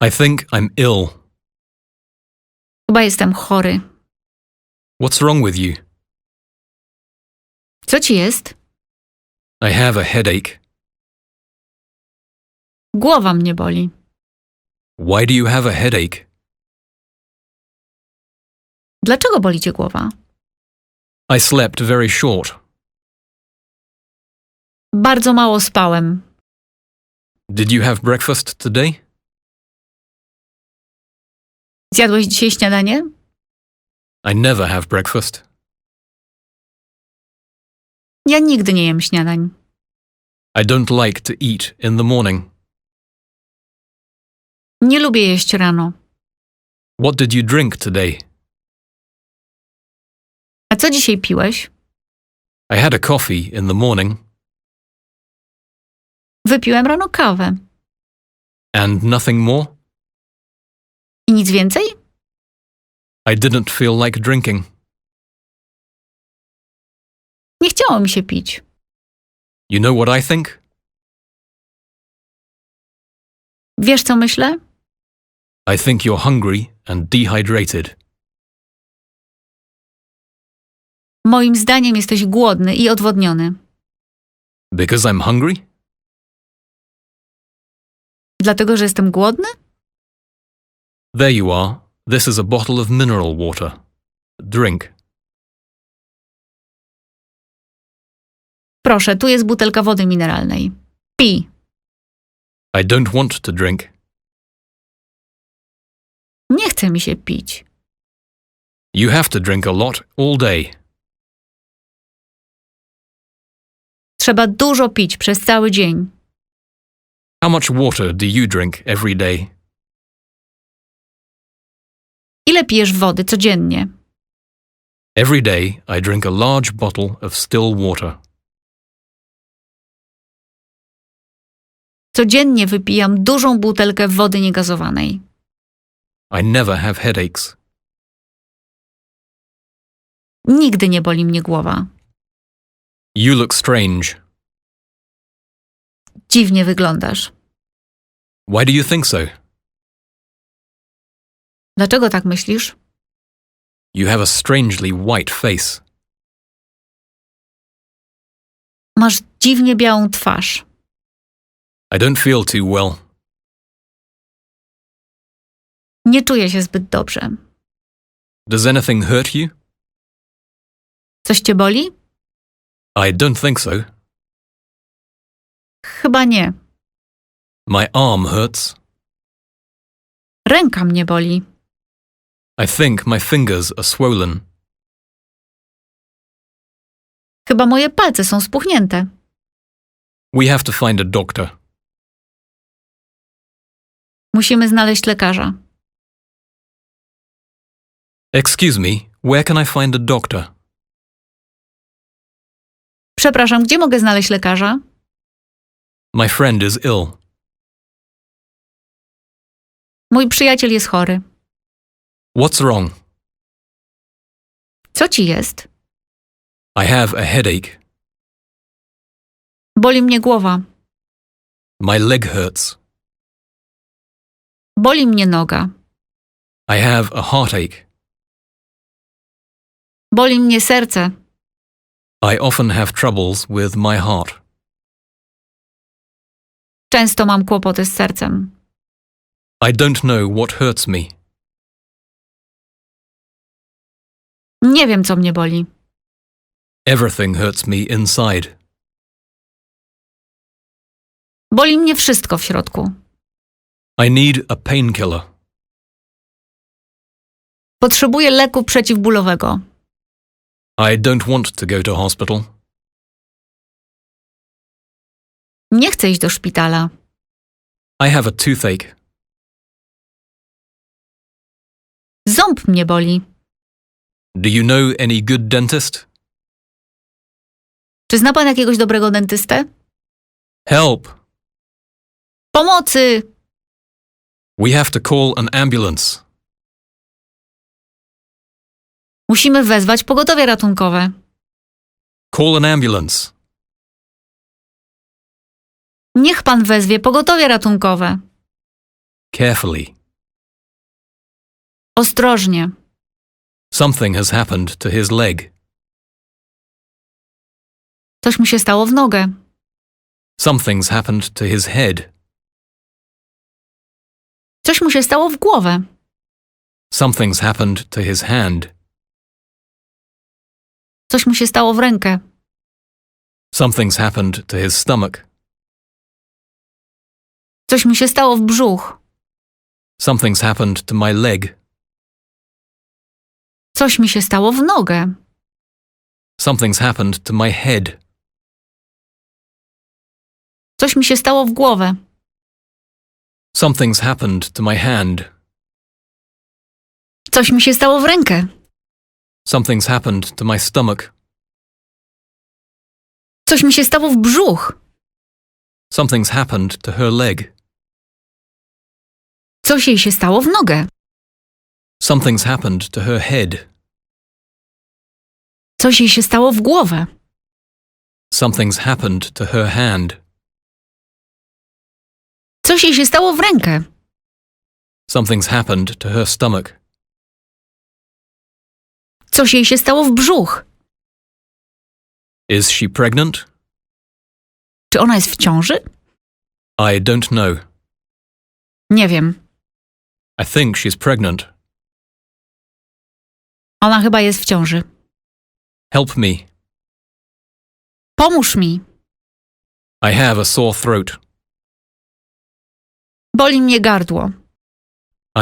I think I'm ill. Chyba jestem chory. What's wrong with you? Co ci jest? I have a headache. Głowa mnie boli. Why do you have a headache? Dlaczego boli cię głowa? I slept very short. Bardzo mało spałem. Did you have breakfast today? Zjadłeś dzisiaj śniadanie? I never have breakfast. Ja nigdy nie jem śniadań. I don't like to eat in the morning. Nie lubię jeść rano. What did you drink today? A co dzisiaj piłeś? I had a coffee in the morning Wypiłem rano kawę. and nothing more. I nic więcej? I didn't feel like drinking. Nie chciało mi się pić. You know what I think? Wiesz co myślę? I think you're hungry and dehydrated. Moim zdaniem jesteś głodny i odwodniony. Because I'm hungry? Dlatego, że jestem głodny? There you are. This is a bottle of mineral water. Drink. Proszę, tu jest butelka wody mineralnej. Pij. I don't want to drink. Nie chce mi się pić. You have to drink a lot all day. Trzeba dużo pić przez cały dzień. How much water do you drink every day? Ile pijesz wody codziennie? Every day I drink a large bottle of still water. Codziennie wypijam dużą butelkę wody niegazowanej. I never have headaches. Nigdy nie boli mnie głowa. You look strange. Dziwnie wyglądasz. Why do you think so? Dlaczego tak myślisz? You have a strangely white face. Masz dziwnie białą twarz. I don't feel too well. Nie czuję się zbyt dobrze. Does anything hurt you? Coś cię boli? I don't think so. Chyba nie. My arm hurts. Ręka mnie boli. I think my fingers are swollen. Chyba moje palce są spuchnięte. We have to find a doctor. Musimy znaleźć lekarza. Excuse me, where can I find a doctor? Przepraszam, gdzie mogę znaleźć lekarza? My friend is ill. Mój przyjaciel jest chory. What's wrong? Co ci jest? I have a headache. Boli mnie głowa. My leg hurts. Boli mnie noga. I have a heartache. Boli mnie serce. I often have troubles with my heart. Często mam kłopoty z sercem. I don't know what hurts me. Nie wiem, co mnie boli. Everything hurts me inside. Boli mnie wszystko w środku. I need a painkiller. Potrzebuję leku przeciwbólowego. I don't want to go to hospital. Nie chcę iść do szpitala. I have a toothache. Ząb mnie boli. Do you know any good dentist? Czy zna pan jakiegoś dobrego dentystę? Help! Pomocy! We have to call an ambulance. Musimy wezwać pogotowie ratunkowe. Call an ambulance. Niech pan wezwie pogotowie ratunkowe. carefully. Ostrożnie. Something has happened to his leg. Coś mu się stało w nogę. Something's happened to his head. Coś mu się stało w głowę. Something's happened to his hand. Coś mu się stało w rękę. Something's happened to his stomach. Coś mi się stało w brzuch. Something's happened to my leg. Coś mi się stało w nogę. Something's happened to my head. Coś mi się stało w głowę. Something's happened to my hand. Coś mi się stało w rękę. Something's happened to my stomach. Coś mi się stało w brzuch. Something's happened to her leg. Coś jej się stało w nogę. Something's happened to her head. Coś jej się stało w głowę. Something's happened to her hand. Coś jej się stało w rękę. Something's happened to her stomach. Coś jej się stało w brzuch. Is she pregnant? Czy ona jest w ciąży? I don't know. Nie wiem. I think she's pregnant. Ona chyba jest w ciąży. Help me. Pomóż mi. I have a sore throat. Boli mnie gardło.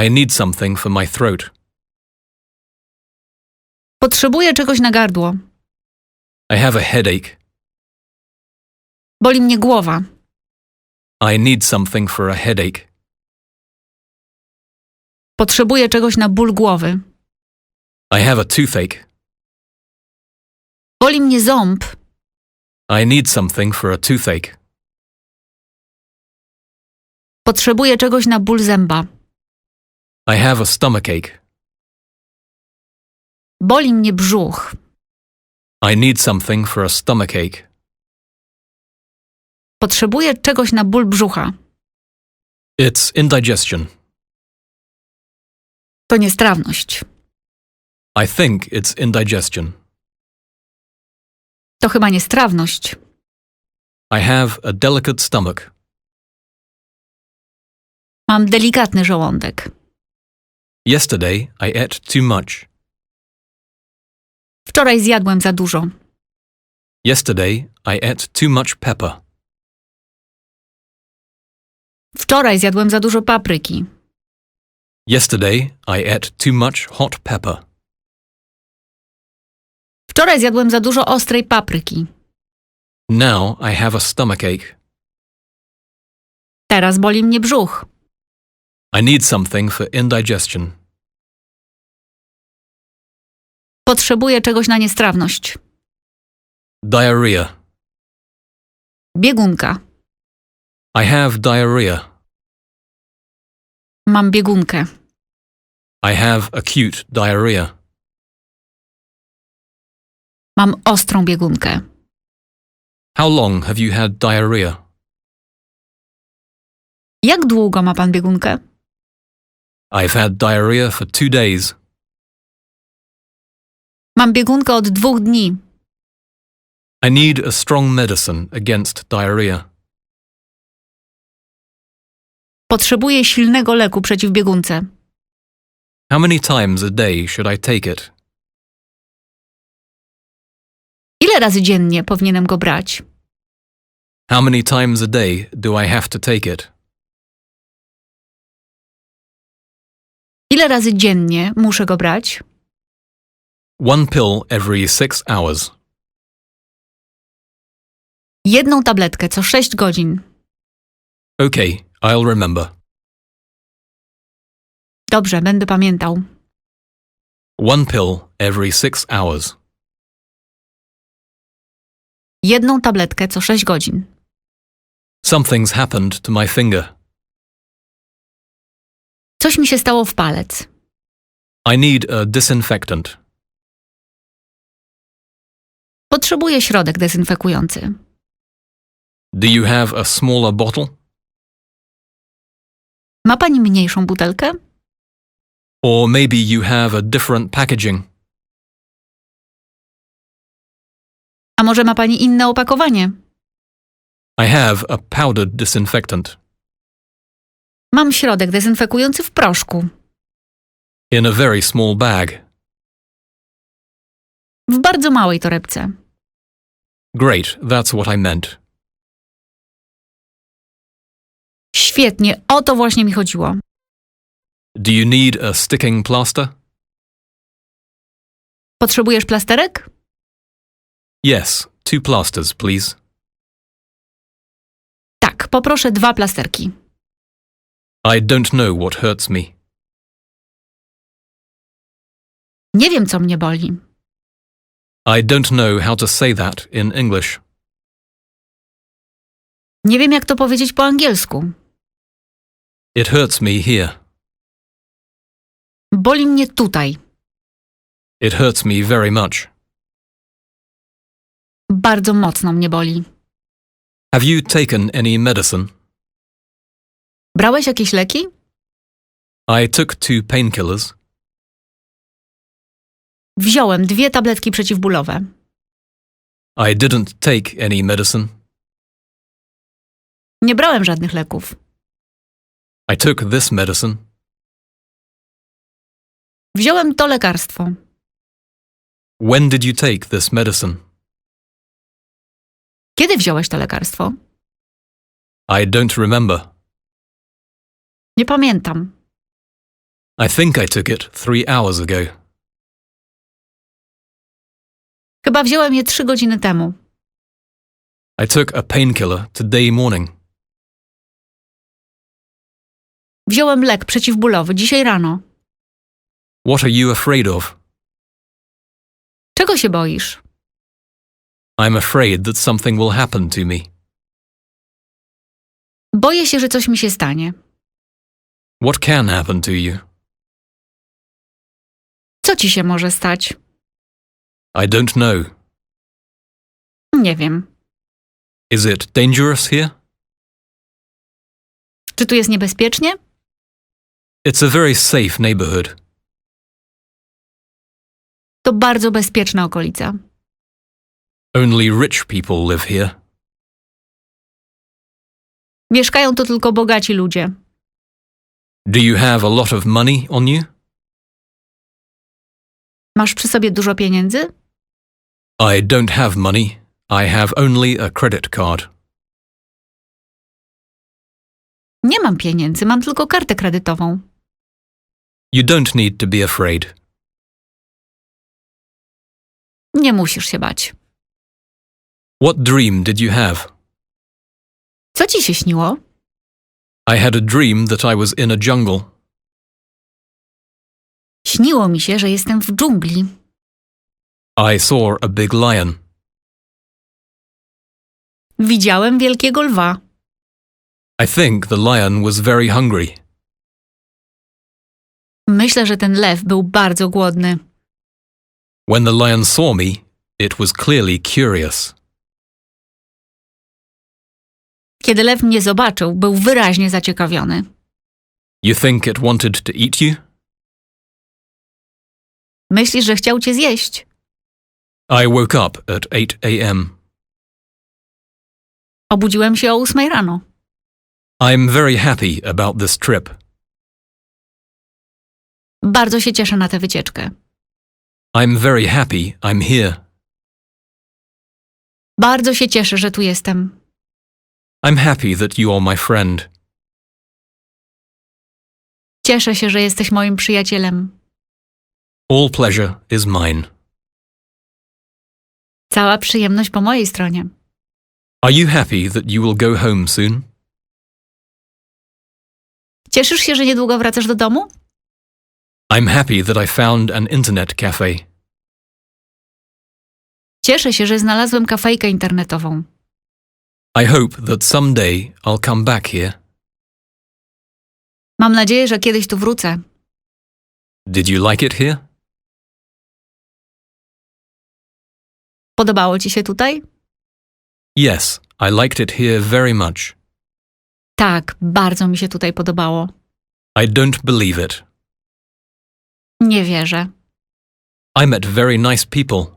I need something for my throat. Potrzebuję czegoś na gardło. I have a headache. Boli mnie głowa. I need something for a headache. Potrzebuję czegoś na ból głowy. I have a toothache. Boli mnie ząb. I need something for a toothache. Potrzebuję czegoś na ból zęba. I have a stomachache. Boli mnie brzuch. I need something for a stomachache. Potrzebuję czegoś na ból brzucha. It's indigestion. To niestrawność. I think it's indigestion. To chyba niestrawność. I have a delicate stomach. Mam delikatny żołądek. Yesterday I ate too much. Wczoraj zjadłem za dużo. Yesterday I ate too much pepper. Wczoraj zjadłem za dużo papryki. Yesterday I ate too much hot pepper. Wczoraj zjadłem za dużo ostrej papryki. Now I have a stomachache. Teraz boli mnie brzuch. I need something for indigestion. Potrzebuję czegoś na niestrawność. Diarrhea. Biegunka. I have diarrhea. Mam biegunkę. I have acute diarrhea. Mam ostrą biegunkę. How long have you had diarrhea? Jak długo ma pan biegunkę? I've had diarrhea for two days. Mam biegunkę od dwóch dni. I need a strong medicine against diarrhea. Potrzebuję silnego leku przeciw biegunce. How many times a day should I take it? Ile razy dziennie powinienem go brać? How many times a day do I have to take it? Ile razy dziennie muszę go brać? One pill every six hours. Jedną tabletkę co 6 godzin. Okay, I'll remember. Dobrze, będę pamiętał. One pill every six hours. Jedną tabletkę co 6 godzin. Something's happened to my finger. Coś mi się stało w palec. I need a disinfectant. Potrzebuję środek dezynfekujący. Do you have a smaller bottle? Ma pani mniejszą butelkę? Or maybe you have a different packaging. A może ma pani inne opakowanie? I have a powdered disinfectant Mam środek dezynfekujący w proszku. in a very small bag. W bardzo małej torebce. Great, that's what I meant. Świetnie, o to właśnie mi chodziło. Do you need a sticking plaster? Potrzebujesz plasterek? Yes, two plasters, please. Tak, poproszę dwa plasterki. I don't know what hurts me. Nie wiem, co mnie boli. I don't know how to say that in English. Nie wiem, jak to powiedzieć po angielsku. It hurts me here. Boli mnie tutaj. It hurts me very much. Bardzo mocno mnie boli. Have you taken any medicine? Brałeś jakieś leki? I took two painkillers. Wziąłem dwie tabletki przeciwbólowe. I didn't take any medicine. Nie brałem żadnych leków. I took this medicine. Wziąłem to lekarstwo. When did you take this medicine? Kiedy wziąłeś to lekarstwo? I don't remember. Nie pamiętam. I think I took it three hours ago. Chyba wziąłem je trzy godziny temu. I took a painkiller today morning. Wziąłem lek przeciwbólowy dzisiaj rano. What are you afraid of? Czego się boisz? I'm afraid that something will happen to me. Boję się, że coś mi się stanie. What can happen to you? Co ci się może stać? I don't know. Nie wiem. Is it dangerous here? Czy tu jest niebezpiecznie? It's a very safe neighborhood. To bardzo bezpieczna okolica. Only rich people live here. Mieszkają tu tylko bogaci ludzie. Do you have a lot of money on you? Masz przy sobie dużo pieniędzy? I don't have money. I have only a credit card. Nie mam pieniędzy, mam tylko kartę kredytową. You don't need to be afraid. Nie musisz się bać. What dream did you have? Co ci się śniło? I had a dream that I was in a jungle. Śniło mi się, że jestem w dżungli. I saw a big lion. Widziałem wielkiego lwa. I think the lion was very hungry. Myślę, że ten lew był bardzo głodny. When the lion saw me, it was clearly curious. Kiedy lew mnie zobaczył, był wyraźnie zaciekawiony. You think it wanted to eat you? Myślisz, że chciał cię zjeść? I woke up at 8 a.m. Obudziłem się o ósmej rano. I'm very happy about this trip. Bardzo się cieszę na tę wycieczkę. I'm very happy I'm here. Bardzo się cieszę, że tu jestem. I'm happy that you are my friend. Cieszę się, że jesteś moim przyjacielem. All pleasure is mine. Cała przyjemność po mojej stronie. Are you happy that you will go home soon? Cieszysz się, że niedługo wracasz do domu? I'm happy that I found an internet cafe. Cieszę się, że znalazłem kafejkę internetową. I hope that someday I'll come back here. Mam nadzieję, że kiedyś tu wrócę. Did you like it here? Podobało ci się tutaj? Yes, I liked it here very much. Tak, bardzo mi się tutaj podobało. I don't believe it. Nie wierzę. I met very nice people.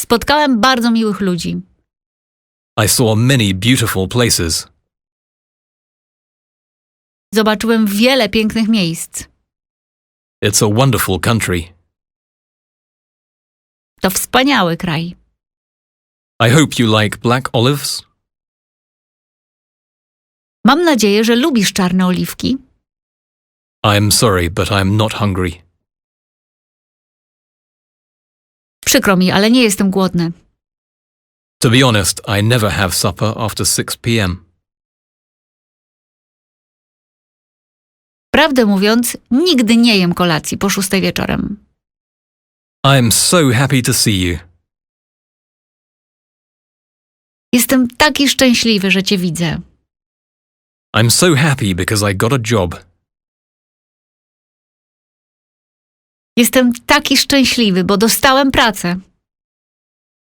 Spotkałem bardzo miłych ludzi. I saw many beautiful places. Zobaczyłem wiele pięknych miejsc. It's a wonderful country. To wspaniały kraj. I hope you like black olives. Mam nadzieję, że lubisz czarne oliwki. I'm sorry, but I'm not hungry. Przykro mi, ale nie jestem głodny. To be honest, I never have supper after 6 p.m. Prawdę mówiąc, nigdy nie jem kolacji po szóstej wieczorem. I'm so happy to see you. Jestem taki szczęśliwy, że cię widzę. I'm so happy because I got a job. Jestem taki szczęśliwy, bo dostałem pracę.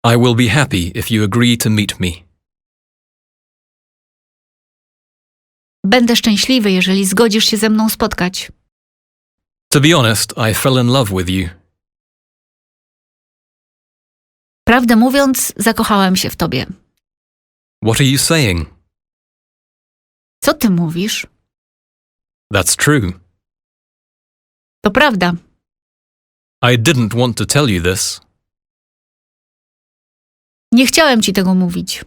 I will be happy if you agree to meet me. Będę szczęśliwy, jeżeli zgodzisz się ze mną spotkać. To be honest, I fell in love with you. Prawdę mówiąc, zakochałem się w tobie. What are you saying? Co ty mówisz? That's true. To prawda. I didn't want to tell you this. Nie chciałem ci tego mówić.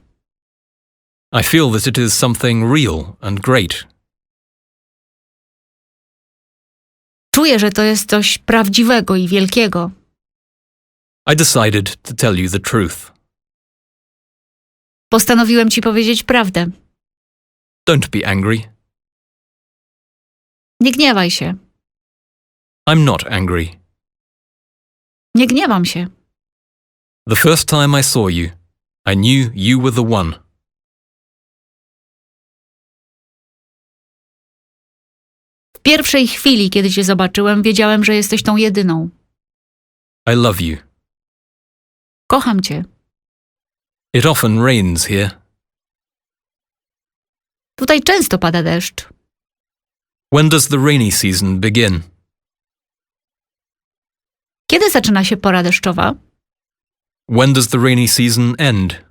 I feel that it is something real and great. Czuję, że to jest coś prawdziwego i wielkiego. I decided to tell you the truth. Postanowiłem ci powiedzieć prawdę. Don't be angry. Nie gniewaj się. I'm not angry. Nie gniewam się. The first time I saw you, I knew you were the one. W pierwszej chwili, kiedy cię zobaczyłem, wiedziałem, że jesteś tą jedyną. I love you. Kocham cię. It often rains here. Tutaj często pada deszcz. When does the rainy season begin? Kiedy zaczyna się pora deszczowa? When does the rainy season end?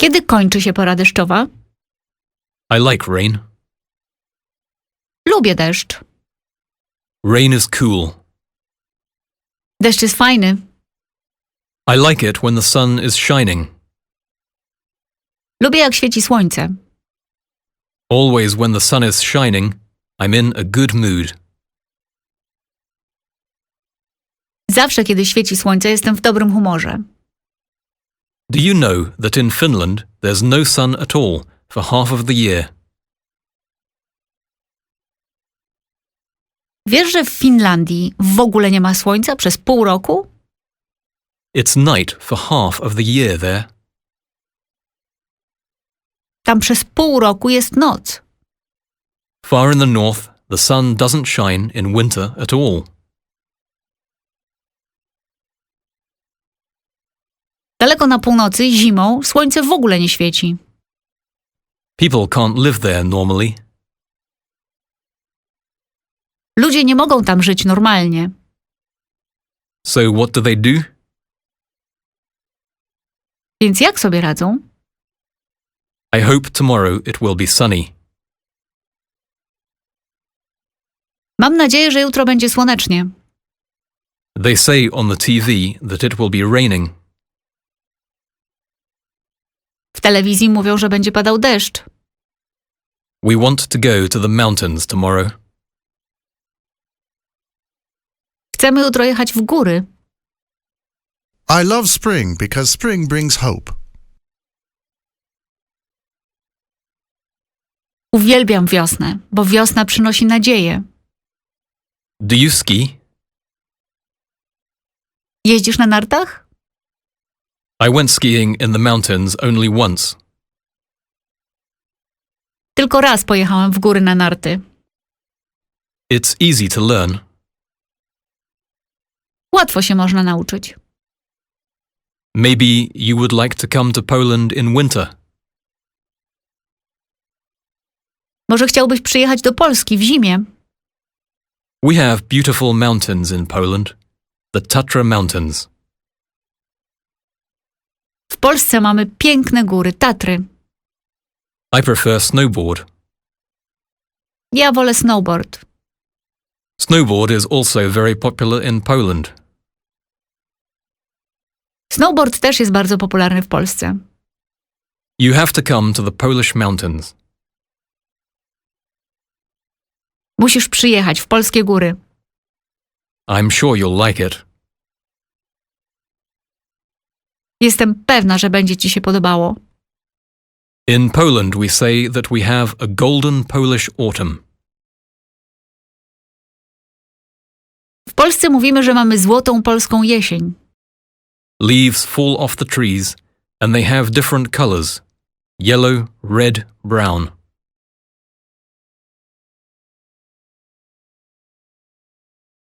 Kiedy kończy się pora deszczowa? I like rain. Lubię deszcz. Rain is cool. Deszcz jest fajny. I like it when the sun is shining. Lubię, jak świeci słońce. Always when the sun is shining, I'm in a good mood. Zawsze, kiedy świeci słońce, jestem w dobrym humorze. Do you know that in Finland there's no sun at all for half of the year? Wiesz, że w Finlandii w ogóle nie ma słońca przez pół roku? It's night for half of the year there. Tam przez pół roku jest noc. Far in the north, the sun doesn't shine in winter at all. Daleko na północy, zimą, słońce w ogóle nie świeci. People can't live there normally. Ludzie nie mogą tam żyć normalnie. So what do they do? Więc jak sobie radzą? I hope tomorrow it will be sunny. Mam nadzieję, że jutro będzie słonecznie. They say on the TV that it will be raining. W telewizji mówią, że będzie padał deszcz. We want to go to the mountains tomorrow. Chcemy jutro jechać w góry. I love spring because spring brings hope. Uwielbiam wiosnę, bo wiosna przynosi nadzieję. Do you ski? Jeździsz na nartach? I went skiing in the mountains only once. Tylko raz pojechałem w góry na narty. It's easy to learn. Łatwo się można nauczyć. Maybe you would like to come to Poland in winter. Może chciałbyś przyjechać do Polski w zimie? We have beautiful mountains in Poland, the Tatra Mountains. W Polsce mamy piękne góry, Tatry. I prefer snowboard. Ja wolę snowboard. Snowboard is also very popular in Poland. Snowboard też jest bardzo popularny w Polsce. You have to come to the Polish mountains. Musisz przyjechać w polskie góry. I'm sure you'll like it. Jestem pewna, że będzie ci się podobało. In Poland, we say that we have a golden Polish autumn. W Polsce mówimy, że mamy złotą polską jesień. Leaves fall off the trees, and they have different colors yellow, red, brown.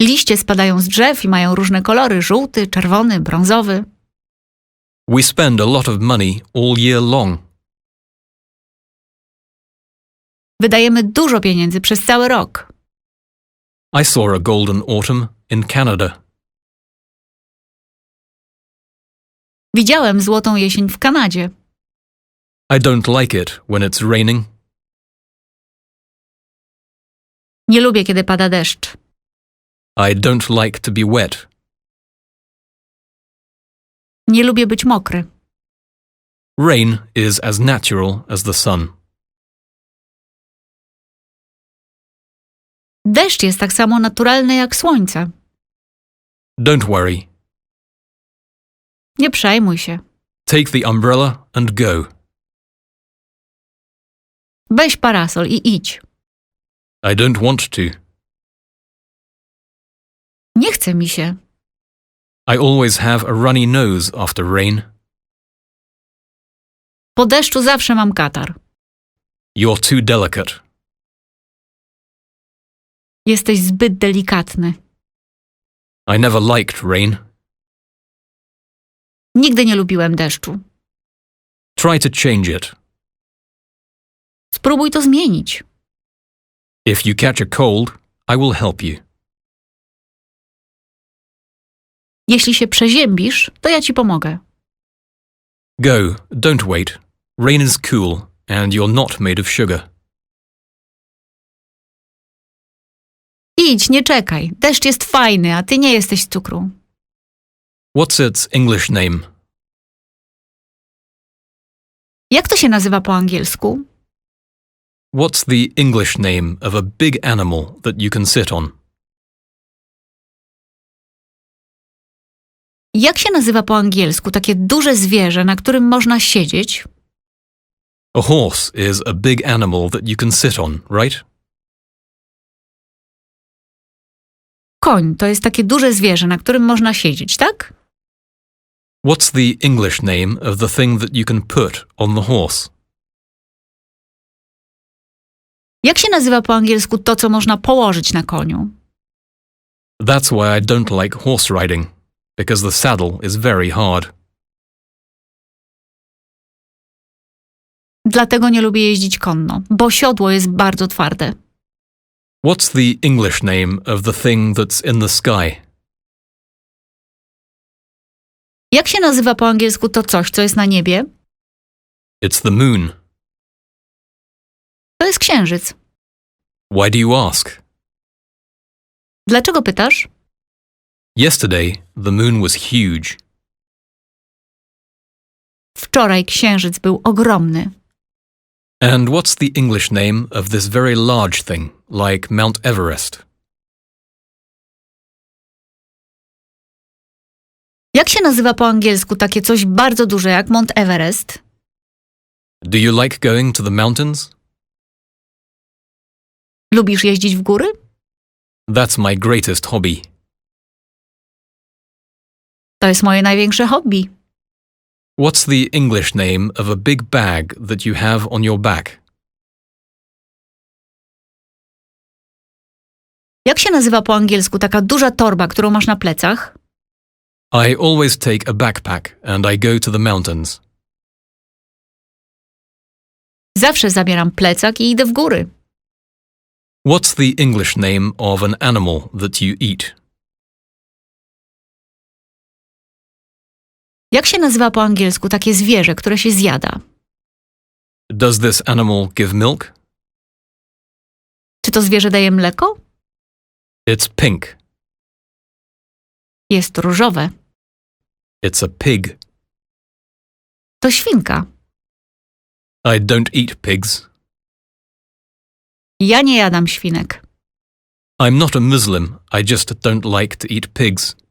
Liście spadają z drzew i mają różne kolory: żółty, czerwony, brązowy. We spend a lot of money all year long. Wydajemy dużo pieniędzy przez cały rok. I saw a golden autumn in Canada. Widziałem złotą jesień w Kanadzie. I don't like it when it's raining. Nie lubię, kiedy pada deszcz. I don't like to be wet. Nie lubię być mokry. Rain is as natural as the sun. Deszcz jest tak samo naturalny jak słońce. Don't worry. Nie przejmuj się. Take the umbrella and go. Weź parasol i idź. I don't want to. Nie chce mi się. I always have a runny nose after rain. Po deszczu zawsze mam katar. You're too delicate. Jesteś zbyt delikatny. I never liked rain. Nigdy nie lubiłem deszczu. Try to change it. Spróbuj to zmienić. If you catch a cold, I will help you. Jeśli się przeziębisz, to ja ci pomogę. Go, don't wait. Rain is cool, and you're not made of sugar. Idź, nie czekaj. Deszcz jest fajny, a ty nie jesteś z cukru. What's its English name? Jak to się nazywa po angielsku? What's the English name of a big animal that you can sit on? Jak się nazywa po angielsku takie duże zwierzę, na którym można siedzieć? A horse is a big animal that you can sit on, right? Koń to jest takie duże zwierzę, na którym można siedzieć, tak? What's the English name of the thing that you can put on the horse? Jak się nazywa po angielsku to, co można położyć na koniu? That's why I don't like horse riding, because the saddle is very hard. Dlatego nie lubię jeździć konno, bo siodło jest bardzo twarde. What's the English name of the thing that's in the sky? Jak się nazywa po angielsku to coś, co jest na niebie? It's the moon. To jest księżyc. Why do you ask? Dlaczego pytasz? Yesterday, the moon was huge. Wczoraj księżyc był ogromny. And what's the English name of this very large thing, like Mount Everest? Jak się nazywa po angielsku takie coś bardzo duże jak Mount Everest? Do you like going to the mountains? Lubisz jeździć w góry? That's my greatest hobby. To jest moje największe hobby. What's the English name of a big bag that you have on your back? Jak się nazywa po angielsku taka duża torba, którą masz na plecach? I always take a backpack and I go to the mountains. Zawsze zabieram plecak i idę w góry. What's the English name of an animal that you eat? Jak się nazywa po angielsku takie zwierzę, które się zjada? Does this animal give milk? Czy to zwierzę daje mleko? It's pink. Jest różowe. It's a pig. To świnka. I don't eat pigs. Ja nie jadam świnek. I'm not a Muslim. I just don't like to eat pigs.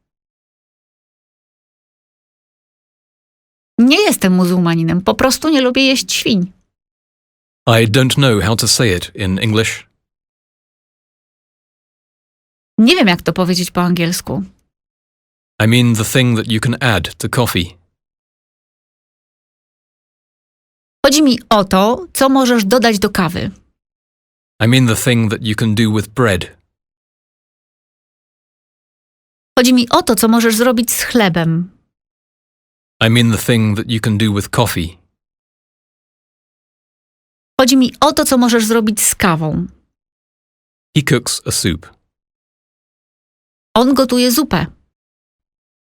Nie jestem muzułmaninem, po prostu nie lubię jeść świń. I don't know how to say it in English. Nie wiem, jak to powiedzieć po angielsku. I mean the thing that you can add to coffee. Chodzi mi o to, co możesz dodać do kawy. I mean the thing that you can do with bread. Chodzi mi o to, co możesz zrobić z chlebem. I mean the thing that you can do with coffee. Chodzi mi o to, co możesz zrobić z kawą. He cooks a soup. On gotuje zupę.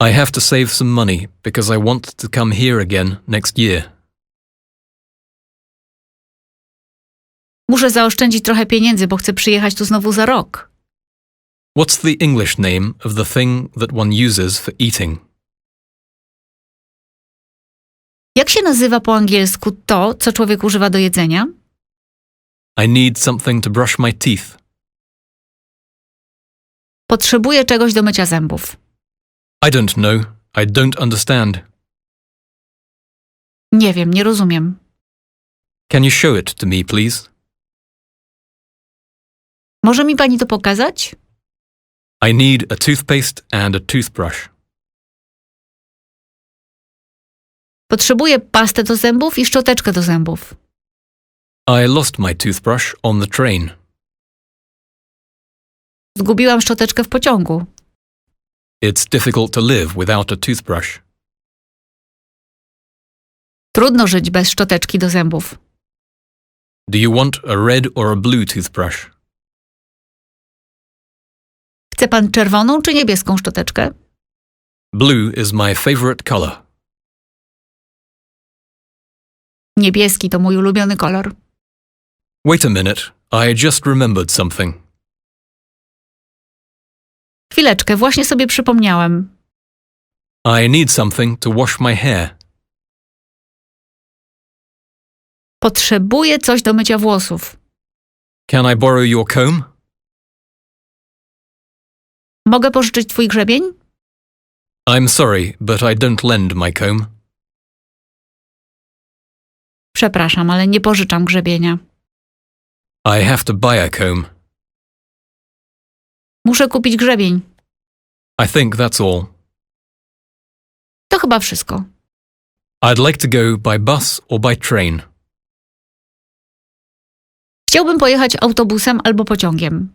I have to save some money because I want to come here again next year. Muszę zaoszczędzić trochę pieniędzy, bo chcę przyjechać tu znowu za rok. What's the English name of the thing that one uses for eating? Jak się nazywa po angielsku to, co człowiek używa do jedzenia? I need something to brush my teeth. Potrzebuję czegoś do mycia zębów. I don't know. I don't understand. Nie wiem, nie rozumiem. Can you show it to me, please? Może mi pani to pokazać? I need a toothpaste and a toothbrush. Potrzebuję pastę do zębów i szczoteczkę do zębów. I lost my toothbrush on the train. Zgubiłam szczoteczkę w pociągu. It's difficult to live without a toothbrush. Trudno żyć bez szczoteczki do zębów. Do you want a red or a blue toothbrush? Chce pan czerwoną czy niebieską szczoteczkę? Blue is my favorite color. Niebieski to mój ulubiony kolor. Wait a minute. I just remembered something. Chwileczkę, właśnie sobie przypomniałem. I need something to wash my hair. Potrzebuję coś do mycia włosów. Can I borrow your comb? Mogę pożyczyć twój grzebień? I'm sorry, but I don't lend my comb. Przepraszam, ale nie pożyczam grzebienia. I have to buy a comb. Muszę kupić grzebień. I think that's all. To chyba wszystko. I'd like to go by bus or by train. Chciałbym pojechać autobusem albo pociągiem.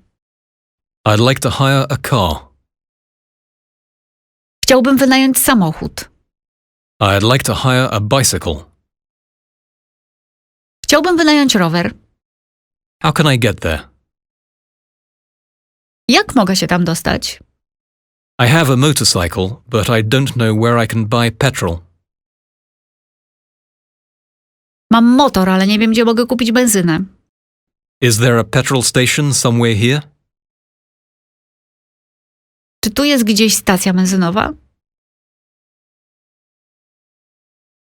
I'd like to hire a car. Chciałbym wynająć samochód. I'd like to hire a bicycle. Chciałbym wynająć rower. How can I get there? Jak mogę się tam dostać? I have a motorcycle, but I don't know where I can buy petrol. Mam motor, ale nie wiem, gdzie mogę kupić benzynę. Is there a petrol station somewhere here? Czy tu jest gdzieś stacja benzynowa?